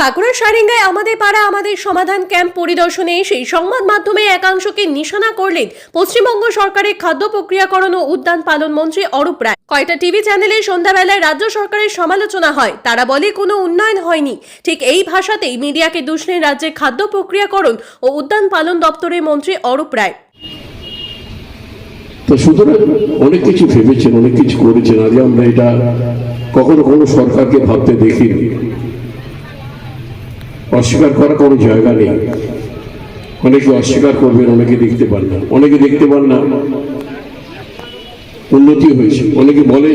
বাঁকুড়ার সারেঙ্গায় আমাদের পাড়া, আমাদের সমাধান ক্যাম্প পরিদর্শনে এসে সংবাদ মাধ্যমে একাংশকে নিশানা করলেন পশ্চিমবঙ্গ সরকারের খাদ্য প্রক্রিয়াকরণ ও উদ্যান পালন মন্ত্রী অরূপ রায়। কয়টা টিভি চ্যানেলে সন্ধ্যাবেলায় রাজ্য সরকারের সমালোচনা হয়, তারা বলে কোনো উন্নয়ন হয়নি। ঠিক এই ভাষাতেই মিডিয়াকে দূষণের রাজ্যের খাদ্য প্রক্রিয়াকরণ ও উদ্যান পালন দপ্তরের মন্ত্রী অরূপ রায়। তো সুতরাং অনেক কিছু ভেবেছেন, অনেক কিছু করেছেন। আজ আমরা এটা কখনো কোনো সরকারকে ভাবতে দেখিনি। অস্বীকার করার কোনো জায়গা নেই। অনেকে অস্বীকার করবেন, অনেকে দেখতে পান না। অনেকে দেখতে পান না, উন্নতি হয়েছে। অনেকে বলে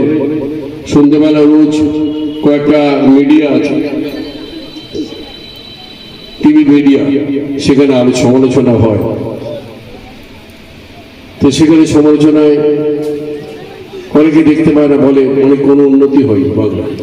সন্ধ্যেবেলা রোজ কয়েকটা মিডিয়া আছে, টিভি মিডিয়া, সেখানে আলো সমালোচনা হয়। তো সেখানে সমালোচনায় অনেকে দেখতে পায় না, বলে অনেক কোনো উন্নতি হয়নি বাংলায়।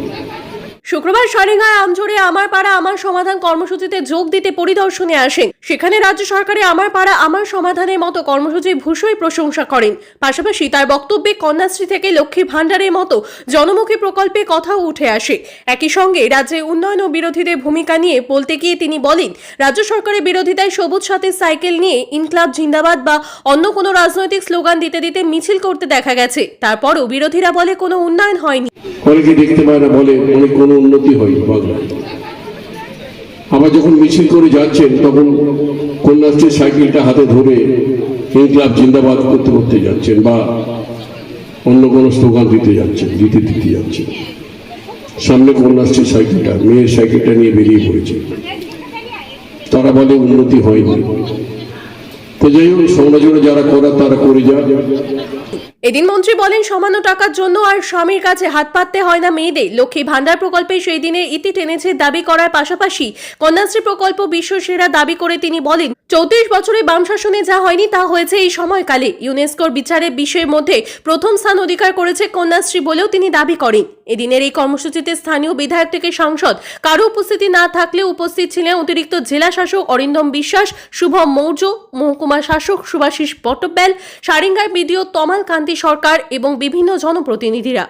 শুক্রবার সারেঙ্গায় আমজোরে আমার পাড়া, আমার সমাধান কর্মসূচিতে যোগ দিতে পরিদর্শনে আসেন। সেখানে রাজ্য সরকারে আমার পাড়া, আমার সমাধানের মতো কর্মসূচি ভূষই প্রশংসা করেন। পাশাপাশি তার বক্তব্যে কন্যাশ্রী থেকে লক্ষ্মী ভাণ্ডারের মতো জনমুখী প্রকল্পে কথাও উঠে আসে। একই সঙ্গে রাজ্যে উন্নয়ন ও বিরোধীদের ভূমিকা নিয়ে বলতে গিয়ে তিনি বলেন, রাজ্য সরকারের বিরোধিতায় সবুজ সাথে সাইকেল নিয়ে ইনকলাব জিন্দাবাদ বা অন্য কোনো রাজনৈতিক স্লোগান দিতে দিতে মিছিল করতে দেখা গেছে। তারপরও বিরোধীরা বলে কোনো উন্নয়ন হয়নি। অনেকে দেখতে পায় না বলে অনেক কোনো উন্নতি হয়নি বাংলায় আবার যখন মিছিল করে যাচ্ছেন, তখন কন্যাশ্রীর সাইকেলটা হাতে ধরে ইনকলাব জিন্দাবাদ করতে করতে যাচ্ছেন বা অন্য কোনো স্লোগান দিতে যাচ্ছেন, দিতে দিতে যাচ্ছেন। সামনে কন্যাশ্রীর সাইকেলটা, মেয়ের সাইকেলটা নিয়ে বেরিয়ে পড়েছে। তারা বলে, উন্নতি হয়নি তো যাই হোক সমালোচনা যারা করার, তারা করে যায় এদিন মন্ত্রী বলেন, সামান্য টাকার জন্য আর স্বামীর কাছে হাত পাততে হয় না মেয়েদের। লক্ষ্মী ভান্ডার প্রকল্পে সেই দিনে ইতি টেনেছে দাবি করার পাশাপাশি কন্যাশ্রী প্রকল্প বিশ্বসেরা দাবি করে তিনি বলেন, চৌত্রিশ বছরে বাম শাসনে যা হয়নি তা হয়েছে এই সময়কালে। ইউনেস্কোর বিচারে বিশ্বের মধ্যে প্রথম স্থান অধিকার করেছে কন্যাশ্রী বলেও তিনি দাবি করেন। এদিনের এই কর্মসূচিতে স্থানীয় বিধায়ক থেকে সাংসদ, কারও উপস্থিতি না থাকলেও উপস্থিত ছিলেন অতিরিক্ত জেলা শাসক অরিন্দম বিশ্বাস, শুভম মৌর্য, মহকুমা শাসক সুভাষিস পট্টব্যাল সারেঙ্গার বিডিও তমাল কান্তি সরকার এবং বিভিন্ন জনপ্রতিনিধিরা।